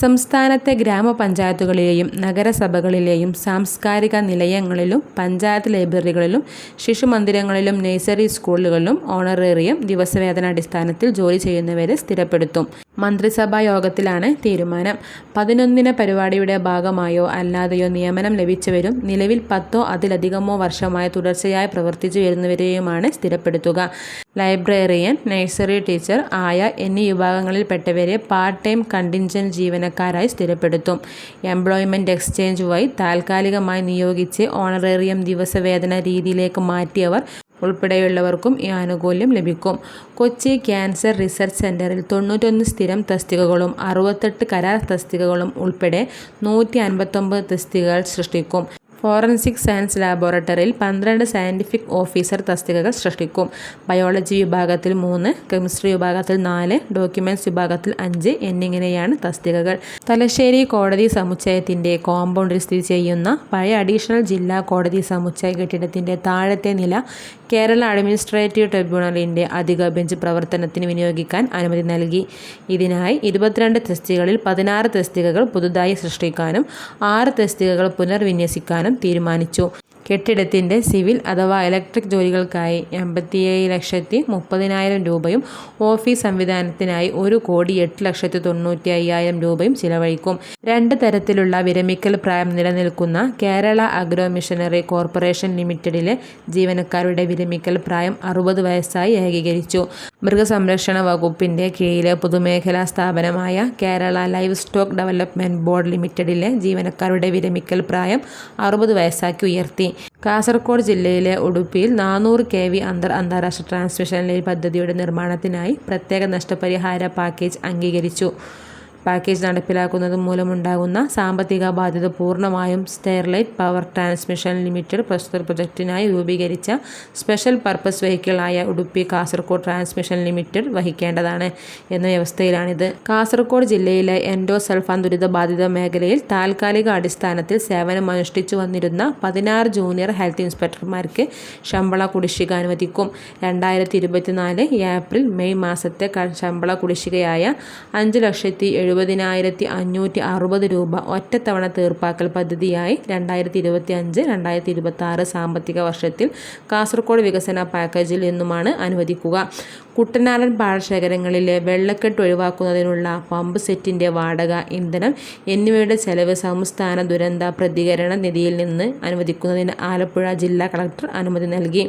സംസ്ഥാനത്തെ ഗ്രാമപഞ്ചായത്തുകളിലെയും നഗരസഭകളിലെയും സാംസ്കാരിക നിലയങ്ങളിലും പഞ്ചായത്ത് ലൈബ്രറികളിലും ശിശുമന്ദിരങ്ങളിലും നഴ്സറി സ്കൂളുകളിലും ഓണറേറിയം ദിവസവേതനാടിസ്ഥാനത്തിൽ ജോലി ചെയ്യുന്നവരെ സ്ഥിരപ്പെടുത്തും. മന്ത്രിസഭാ യോഗത്തിലാണ് തീരുമാനം. പതിനൊന്നിന പരിപാടിയുടെ ഭാഗമായോ അല്ലാതെയോ നിയമനം ലഭിച്ചവരും നിലവിൽ പത്തോ അതിലധികമോ വർഷമായി തുടർച്ചയായി പ്രവർത്തിച്ചു വരുന്നവരെയുമാണ് സ്ഥിരപ്പെടുത്തുക. ലൈബ്രറിയൻ, നഴ്സറി ടീച്ചർ, ആയ എന്നീ വിഭാഗങ്ങളിൽപ്പെട്ടവരെ പാർട്ട് ടൈം കണ്ടിൻജന്റ് ജീവനക്കാരായി സ്ഥിരപ്പെടുത്തും. എംപ്ലോയ്മെന്റ് എക്സ്ചേഞ്ച് വഴി താൽക്കാലികമായി നിയോഗിച്ച് ഓണറേറിയം ദിവസവേതന രീതിയിലേക്ക് മാറ്റിയവർ ഉൾപ്പെടെയുള്ളവർക്കും ഈ ആനുകൂല്യം ലഭിക്കും. കൊച്ചി ക്യാൻസർ റിസർച്ച് സെന്ററിൽ തൊണ്ണൂറ്റൊന്ന് സ്ഥിരം തസ്തികകളും അറുപത്തെട്ട് കരാർ തസ്തികകളും ഉൾപ്പെടെ നൂറ്റി അൻപത്തൊമ്പത് തസ്തികകൾ സൃഷ്ടിക്കും. ഫോറൻസിക് സയൻസ് ലാബോറട്ടറിയിൽ പന്ത്രണ്ട് സയന്റിഫിക് ഓഫീസർ തസ്തികകൾ സൃഷ്ടിക്കും. ബയോളജി വിഭാഗത്തിൽ മൂന്ന്, കെമിസ്ട്രി വിഭാഗത്തിൽ നാല്, ഡോക്യുമെന്റ്സ് വിഭാഗത്തിൽ അഞ്ച് എന്നിങ്ങനെയാണ് തസ്തികകൾ. തലശ്ശേരി കോടതി സമുച്ചയത്തിന്റെ കോമ്പൗണ്ടിൽ സ്ഥിതി ചെയ്യുന്ന പഴയ അഡീഷണൽ ജില്ലാ കോടതി സമുച്ചയ കെട്ടിടത്തിന്റെ താഴത്തെ നില കേരള അഡ്മിനിസ്ട്രേറ്റീവ് ട്രിബ്യൂണലിന്റെ അധിക ബെഞ്ച് പ്രവർത്തനത്തിന് വിനിയോഗിക്കാൻ അനുമതി നൽകി. ഇതിനായി ഇരുപത്തിരണ്ട് തസ്തികകളിൽ പതിനാറ് തസ്തികകൾ പുതുതായി സൃഷ്ടിക്കാനും ആറ് തസ്തികകൾ പുനർവിന്യസിക്കാനും തീരുമാനിച്ചു. കെട്ടിടത്തിന്റെ സിവിൽ അഥവാ ഇലക്ട്രിക് ജോലികൾക്കായി എൺപത്തിയേഴ് ലക്ഷത്തി മുപ്പതിനായിരം രൂപയും ഓഫീസ് സംവിധാനത്തിനായി ഒരു കോടി എട്ട് ലക്ഷത്തി തൊണ്ണൂറ്റി അയ്യായിരം രൂപയും ചിലവഴിക്കും. രണ്ട് തരത്തിലുള്ള വിരമിക്കൽ പ്രായം നിലനിൽക്കുന്ന കേരള അഗ്രോ മിഷനറി കോർപ്പറേഷൻ ലിമിറ്റഡിലെ ജീവനക്കാരുടെ വിരമിക്കൽ പ്രായം അറുപത് വയസ്സായി ഏകീകരിച്ചു. മൃഗസംരക്ഷണ വകുപ്പിന്റെ കീഴിലെ പൊതുമേഖലാ സ്ഥാപനമായ Kerala livestock development board ലിമിറ്റഡിലെ ജീവനക്കാരുടെ വിരമിക്കൽ പ്രായം അറുപത് വയസ്സാക്കി ഉയർത്തി. കാസർഗോഡ് ജില്ലയിലെ ഉടുപ്പിയിൽ നാനൂറ് കെ വി അന്തർ അന്താരാഷ്ട്ര ട്രാൻസ്മിഷൻ ലൈൻ പദ്ധതിയുടെ നിർമ്മാണത്തിനായി പ്രത്യേക നഷ്ടപരിഹാര പാക്കേജ് അംഗീകരിച്ചു. പാക്കേജ് നടപ്പിലാക്കുന്നത് മൂലമുണ്ടാകുന്ന സാമ്പത്തിക ബാധ്യത പൂർണമായും സ്റ്റെർലൈറ്റ് പവർ ട്രാൻസ്മിഷൻ ലിമിറ്റഡ് പ്രസ്തുത പ്രൊജക്ടിനായി രൂപീകരിച്ച സ്പെഷ്യൽ പർപ്പസ് വെഹിക്കിൾ ആയ ഉടുപ്പി കാസർഗോഡ് ട്രാൻസ്മിഷൻ ലിമിറ്റഡ് വഹിക്കേണ്ടതാണ് എന്ന വ്യവസ്ഥയിലാണിത്. കാസർഗോഡ് ജില്ലയിലെ എൻഡോ സൾഫാൻ ദുരിതബാധിത മേഖലയിൽ താൽക്കാലിക അടിസ്ഥാനത്തിൽ സേവനമനുഷ്ഠിച്ചു വന്നിരുന്ന പതിനാറ് ജൂനിയർ ഹെൽത്ത് ഇൻസ്പെക്ടർമാർക്ക് ശമ്പള കുടിശ്ശിക അനുവദിക്കും. രണ്ടായിരത്തി ഇരുപത്തിനാല് ഏപ്രിൽ മെയ് മാസത്തെ ശമ്പള കുടിശ്ശികയായ അഞ്ച് ലക്ഷത്തി എഴുപതിനായിരത്തി അഞ്ഞൂറ്റി അറുപത് രൂപ ഒറ്റത്തവണ തീർപ്പാക്കൽ പദ്ധതിയായി രണ്ടായിരത്തി ഇരുപത്തി അഞ്ച് രണ്ടായിരത്തി ഇരുപത്തി ആറ് സാമ്പത്തിക വർഷത്തിൽ കാസർഗോഡ് വികസന പാക്കേജിൽ നിന്നുമാണ് അനുവദിക്കുക. കുട്ടനാടൻ പാടശേഖരങ്ങളിലെ വെള്ളക്കെട്ട് ഒഴിവാക്കുന്നതിനുള്ള പമ്പ് സെറ്റിന്റെ വാടക, ഇന്ധനം എന്നിവയുടെ ചെലവ് സംസ്ഥാന ദുരന്ത പ്രതികരണ നിധിയിൽ നിന്ന് അനുവദിക്കുന്നതിന് ആലപ്പുഴ ജില്ലാ കളക്ടർ അനുമതി നൽകി.